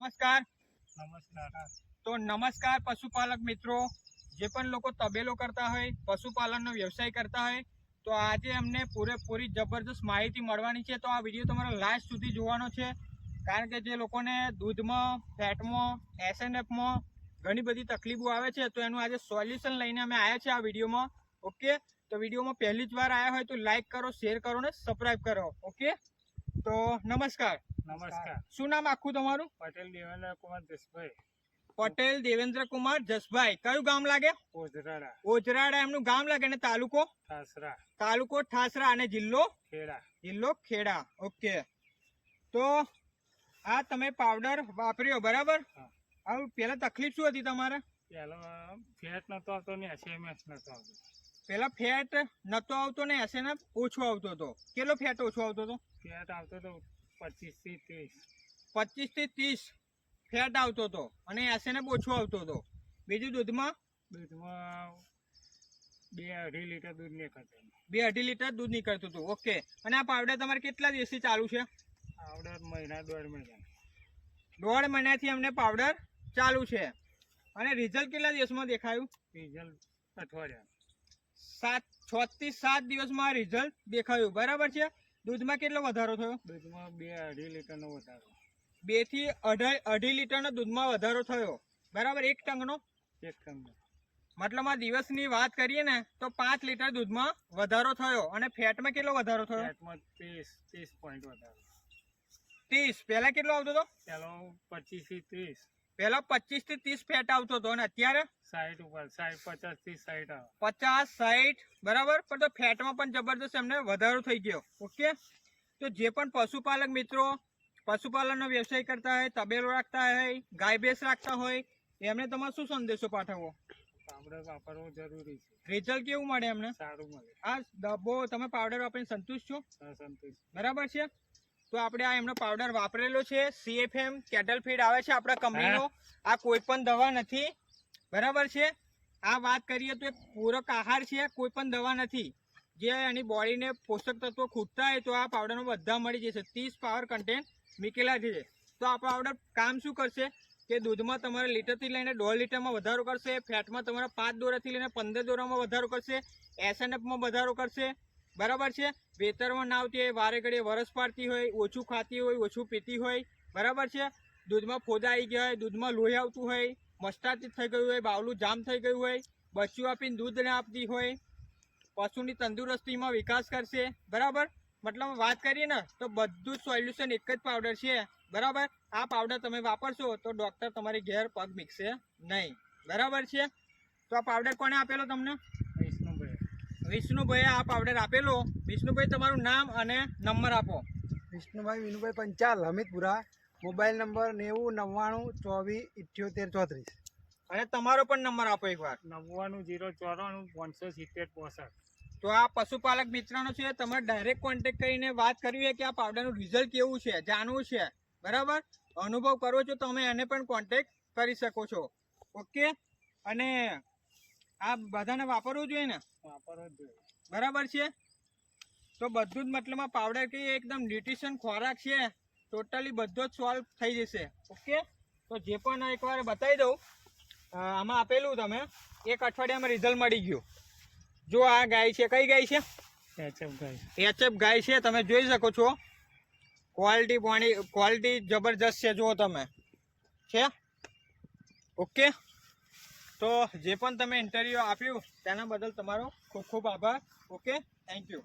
નમસ્કાર. નમસ્કાર. તો નમસ્કાર પશુપાલક મિત્રો. જે પણ લોકો તબેલો કરતા હોય પશુપાલનનો વ્યવસાય કરતા હોય તો આજે અમને પૂરેપૂરી જબરદસ્ત માહિતી મળવાની છે. તો આ વીડિયો તમારો લાસ્ટ સુધી જોવાનો છે. કારણ કે જે લોકોને દૂધમાં ફેટમાં એસએનએફમાં ઘણી બધી તકલીફો આવે છે તો એનું આજે સોલ્યુશન લઈને અમે આવ્યા છે આ વિડીયોમાં. ઓકે? તો વિડીયોમાં પહેલી જ વાર આવ્યા હોય તો લાઈક કરો શેર કરો ને સબસ્ક્રાઈબ કરો. ઓકે? તો નમસ્કાર. નમસ્કાર. શું નામ આખું તમારું? પટેલ દેવેન્દ્ર કુમાર દેશભાઈ પટેલ દેવેન્દ્ર કુમાર જસભાઈ. કયું ગામ લાગે? ઓજરાડા. ઓજરાડા એમનું ગામ લાગે અને તાલુકો? ઠાસરા. તાલુકો ઠાસરા અને જિલ્લો? ખેડા. જિલ્લો ખેડા. ઓકે. તો આ તમે પાવડર વાપર્યો બરાબર. હવે પેલા તકલીફ શું હતી તમારે? પેલો ફેટ નતો આવતો ને એસએમએસ નતો આવતો. પેલા ફેટ નતો આવતો ને ઓછો આવતો હતો કેટલો ફેટ ઓછો આવતો હતો ફેટ આવતો તો પચીસથી ત્રીસ ફેટ આવતો હતો અને એસએનએફ ઓછો આવતો હતો. બીજું દૂધમાં? દૂધમાં બે અઢી લીટર દૂધ નીકળતું બે અઢી લીટર દૂધ નીકળતું હતું. ઓકે. અને આ પાવડર તમારે કેટલા દિવસથી ચાલુ છે? પાવડર મહિના દોઢ મહિના. દોઢ મહિનાથી અમને પાવડર ચાલુ છે. અને રિઝલ્ટ કેટલા દિવસમાં દેખાયું? રિઝલ્ટ અઠવાડિયા. સાત છ થી સાત દિવસમાં રિઝલ્ટ દેખાયું. બરાબર છે? દૂધમાં કેટલો વધારો થયો? દૂધમાં બે અઢી લીટરનો વધારો. બેથી અઢાઈ અઢી લીટરનો દૂધમાં વધારો થયો. બરાબર એક ટંકનો? એક કમર મતલબ આ દિવસની વાત કરીએ ને તો પાંચ લીટર દૂધમાં વધારો થયો. અને ફેટમાં કેટલો વધારો થયો? ફેટમાં ત્રીસ ત્રીસ પોઈન્ટ વધારો. ત્રીસ. પહેલા કેટલો આવતો હતો? પેલો પચીસથી ત્રીસ. પહેલા પચીસથી ત્રીસ ફેટ આવતો હતો ને અત્યારે સાઈઠ ઉપર સાઈઠ પચાસથી સાઈઠ આવે. પચાસ સાઈઠ બરાબર? પણ તો ફેટમાં પણ જબરદસ્ત એમને વધારો થઈ ગયો. ઓકે? તો જે પણ પશુપાલક મિત્રો પશુપાલનનો વ્યવસાય કરતા હોય તબેલો રાખતા હોય ગાય ભેંસ રાખતા હોય એમને તમારે શું સંદેશો પાઠવવો? પાવડર વાપરવો જરૂરી છે. રિઝલ્ટ કેવું મળે એમને? સારું મળે. આ ડબ્બો તમે પાવડર વાપરીને સંતુષ્ટ છો? સંતુષ્ટ. બરાબર છે? તો આપણે આ એમનો પાવડર વાપરેલો છે. સીએફએમ કેટલ ફીડ આવે છે આપણા કંપનીનો. આ કોઈ પણ દવા નથી. બરાબર છે? આ વાત કરીએ તો એક પૂરક આહાર છે કોઈ પણ દવા નથી. જે એની બોડીને પોષક તત્વો ખૂટતા હોય તો આ પાવડરમાં બધા મળી જશે. ત્રીસ પાવર કન્ટેન્ટ મૂકેલા છે. તો આ પાવડર કામ શું કરશે? કે દૂધમાં તમારે લીટરથી લઈને દોઢ લીટરમાં વધારો કરશે ફેટમાં તમારા પાંચ દોરાથી લઈને પંદર દોરામાં વધારો કરશે એસએનએફમાં વધારો કરશે. બરાબર છે? વેતરમાં ના આવતી હોય વારે ઘડીએ વરસ પાડતી હોય, ઓછું ખાતી હોય, ઓછું પીતી હોય, બરાબર છે? દૂધમાં ફોદા આવી ગયા હોય, દૂધમાં લોહી આવતું હોય મસ્ટાર્ચ થઈ ગયું હોય, બાવલું જામ થઈ ગયું હોય બચ્યું આપીને દૂધ ના આપતી હોય, પશુની તંદુરસ્તીમાં વિકાસ કરશે, બરાબર? મતલબ વાત કરીએ ને, તો બધું જ સોલ્યુશન એક જ પાવડર છે, બરાબર? આ પાવડર તમે વાપરશો તો ડૉક્ટર તમારી ઘેર પગ મીકશે નહીં, બરાબર છે? તો આ પાવડર કોને આપેલો તમને? વિષ્ણુભાઈએ આ પાવડર આપેલો. વિષ્ણુભાઈ તમારું નામ અને નંબર આપો. વિષ્ણુભાઈ વિનુભાઈ પંચાલ હમીદપુરા. મોબાઈલ નંબર નેવું નવ્વાણું ચોવીસ ઇઠ્યોતેર ચોત્રીસ. અને તમારો પણ નંબર આપો એકવાર. નવ્વાણું જીરો ચોરાણું પાંચસો સિત્તેર પોસઠ. તો આ પશુપાલક મિત્રનો છે તમારે ડાયરેક્ટ કોન્ટેક્ટ કરીને વાત કરવી છે કે આ પાવડરનું રિઝલ્ટ કેવું છે જાણવું છે. બરાબર? અનુભવ કરવો છો તમે એને પણ કોન્ટેક્ટ કરી શકો છો. ઓકે અને આ બધાને વાપરવું જોઈએ ને? વાપરવું જોઈએ. બરાબર છે? તો બધું જ મતલબમાં પાવડર કે એકદમ ન્યુટ્રિશન ખોરાક છે ટોટલી બધો જ સોલ્વ થઈ જશે. ઓકે તો જે પણ એકવાર બતાવી દઉં. આમાં આપેલું તમે. એક અઠવાડિયામાં રિઝલ્ટ મળી ગયું. જો આ ગાય છે કઈ ગાય છે? એચએફ ગાય એચએફ ગાય છે તમે જોઈ શકો છો. ક્વોલિટી પાણી ક્વોલિટી જબરજસ્ત છે જુઓ તમે. છે? ઓકે તો જે પણ તમે ઇન્ટરવ્યૂ આપ્યું, તેના બદલ તમારો ખૂબ ખૂબ આભાર. Okay thank you